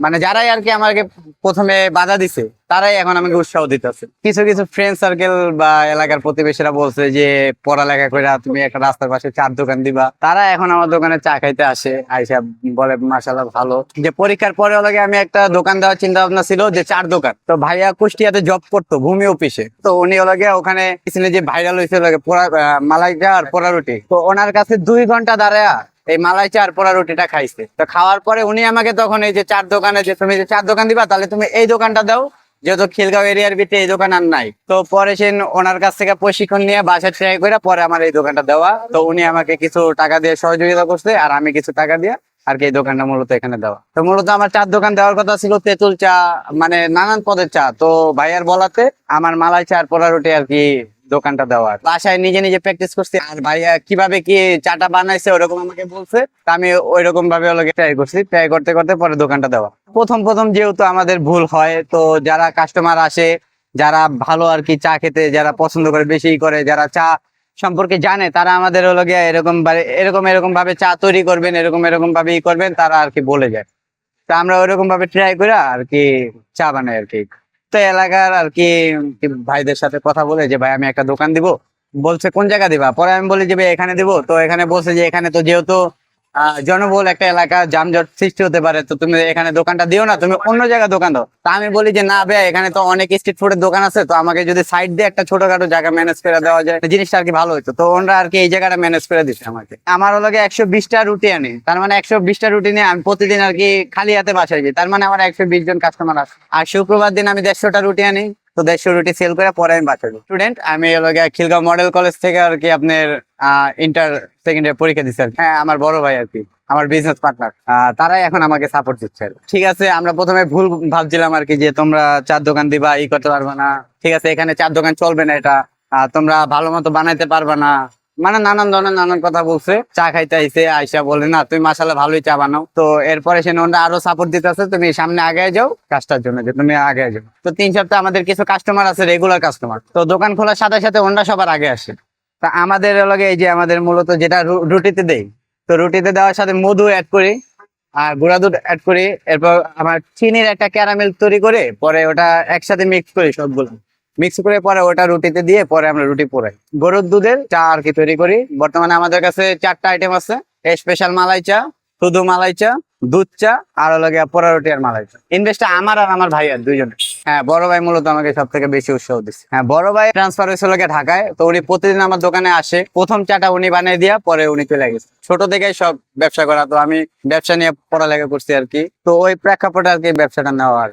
মানে যারাই আর কি আমাকে প্রথমে বাধা দিছে তারাই এখন আমাকে উৎসাহ দিতেছে। কিছু কিছু ফ্রেন্ড সার্কেল বা এলাকার প্রতিবেশীরা বলছে যে পড়ালেখা করে তুমি একটা রাস্তার পাশে চার দোকান দিবা। তারা এখন আমার দোকানে চা খাইতে আসে আইসা বলে মাসাল্লাহ ভালো। যে পরীক্ষার পরে লাগে আমি একটা দোকান দেওয়ার চিন্তা ভাবনা ছিল যে চার দোকান। তো ভাইয়া কুষ্টিয়াতে জব করতো ভূমি অফিসে তো উনি হলো ওখানে যে ভাইরাল হয়েছে লাগে পোড়া আহ, মালাই চা আর পোড়া রুটি। তো ওনার কাছে দুই ঘণ্টা দাঁড়ায়া এই মালাই চা আর পোড়া রুটিটা খাইছে। তো খাওয়ার পরে উনি আমাকে তখন এই যে চার দোকানে যে তুমি যে চার দোকান দিবা, তাহলে তুমি এই দোকানটা দাও। যেহেতু খিলগাঁও এরিয়ার ভিতরে এই দোকান আর নাই। তো পরে সে ওনার কাছ থেকে প্রশিক্ষণ নিয়ে বাসায় ট্রাই করে পরে আমার এই দোকানটা দেওয়া। তো উনি আমাকে কিছু টাকা দিয়ে সহযোগিতা করছে আর আমি কিছু টাকা দিয়ে আর কি এই দোকানটা মূলত এখানে দেওয়া। তো মূলত আমার চার দোকান দেওয়ার কথা ছিল তেঁতুল চা মানে নানান পদের চা। তো ভাইয়ার বলাতে আমার মালাই চা আর পোড়া রুটি আর কি দোকানটা দেওয়ার বাসায় নিজে নিজে প্র্যাকটিস করছি। আর ভাইয়া কীভাবে কি চাটা বানাইছে ওরকম আমাকে বলছে। আমি ওই রকম ভাবে ট্রাই করছি। ট্রাই করতে করতে পরে দোকানটা দেওয়া। প্রথম প্রথম যেহেতু আমাদের ভুল হয়, তো যারা কাস্টমার আসে, যারা ভালো আর কি চা খেতে, যারা পছন্দ করে বেশি করে, যারা চা সম্পর্কে জানে, তারা আমাদের হলো গিয়ে এরকম এরকম এরকম ভাবে চা তৈরি করবেন, এরকম এরকম ভাবে ই করবেন, তারা আর কি বলে যায়। তা আমরা ওইরকম ভাবে ট্রাই করে আর কি চা বানাই আর কি। তো এলাকার আর কি ভাইদের সাথে কথা বলে যে, ভাই, আমি একটা দোকান দিব। বলছে, কোন জায়গা দিবা? পরে আমি বলি যে, ভাই, এখানে দিব। তো এখানে বলছে যে, এখানে তো যেহেতু জনবহুল একটা এলাকা, যানজট সৃষ্টি হতে পারে। তো তুমি এখানে দোকানটা দিও না, তুমি অন্য জায়গায় দোকান দাও। তা আমি বলি যে, না ভাই এখানে তো অনেক স্ট্রিট ফুডের দোকান আছে, তো আমাকে যদি সাইড দিয়ে একটা ছোটখাটো জায়গা ম্যানেজ করে দেওয়া যায় জিনিসটা আর কি ভালো হতো তো ওনারা আর কি এই জায়গাটা ম্যানেজ করে দিচ্ছে আমাকে। আমার হলো একশো বিশটা রুটি আনি। তার মানে একশো বিশটা রুটি নিয়ে আমি প্রতিদিন আর কি খালি হাতে বাসায় যাই। তার মানে আমার একশো বিশ জন কাস্টমার আছে। আর শুক্রবার দিন আমি দেড়শোটা রুটি আনি, তো দেড়শো রুটি সেল করে পরে আমি বাসায় স্টুডেন্ট আমি খিলগাঁও মডেল কলেজ থেকে আর কি আপনার ইন্টার সেকেন্ড ইয়ার পরীক্ষা দিচ্ছে হ্যাঁ আমার বড় ভাই আর কি আমার বিজনেস পার্টনার তারাই এখন আমাকে সাপোর্ট দিচ্ছে ঠিক আছে আমরা প্রথমে ভুল ভাবছিলাম আর কি যে তোমরা চার দোকান দিবা ই করতে পারবে না। ঠিক আছে এখানে চার দোকান চলবে না এটা। তোমরা ভালো মতো বানাইতে পারবে না। মানে নানান ধরনের নানান কথা বলছে। চা খাইতে আইসে আইসা বলে না তুমি মাসালে ভালোই চা বানাও। তো এরপরে সে ওনারা আরও সাপোর্ট দিতেছে তুমি সামনে আগে যাও কাজটার জন্য যে তুমি আগে যাও। তো তিন সপ্তাহ আমাদের কিছু কাস্টমার আছে রেগুলার কাস্টমার তো দোকান খোলার সাথে সাথে ওনারা সবার আগে আসে। তা আমাদের লগে এই যে আমাদের মূলত যেটা রুটিতে দেই, তো রুটিতে দেওয়ার সাথে মধু অ্যাড করি, আর গুঁড়া দুধ অ্যাড করি, এরপর আমার চিনির একটা ক্যারামেল তৈরি করে পরে ওটা একসাথে মিক্স করি সবগুলো। মিক্স করে পরে ওটা রুটিতে দিয়ে পরে আমরা রুটি পোড়াই। গরুর দুধের চা আর কি তৈরি করি। বর্তমানে আমাদের কাছে চারটা আইটেম আছে স্পেশাল মালাই চা, শুধু মালাই চা, দুধ চা, আর হলো গিয়ে পোড়া রুটি আর মালাই চা। ইনভেস্টটা আমার আর আমার ভাই আর দুইজনের। হ্যাঁ বড় ভাই মূলত আমাকে সব থেকে বেশি উৎসাহ দিচ্ছে। হ্যাঁ বড় ভাই ট্রান্সফার হয়েছিল ঢাকায়, তো উনি প্রতিদিন আমার দোকানে আসে। প্রথম চাটা উনি বানিয়ে দিয়া পরে উনি চলে গেছে। ছোট থেকে সব ব্যবসা করা, তো আমি ব্যবসা নিয়ে পড়ালেখা করছি আর কি। তো ওই প্রেক্ষাপটে আর কি ব্যবসাটা নেওয়া আর।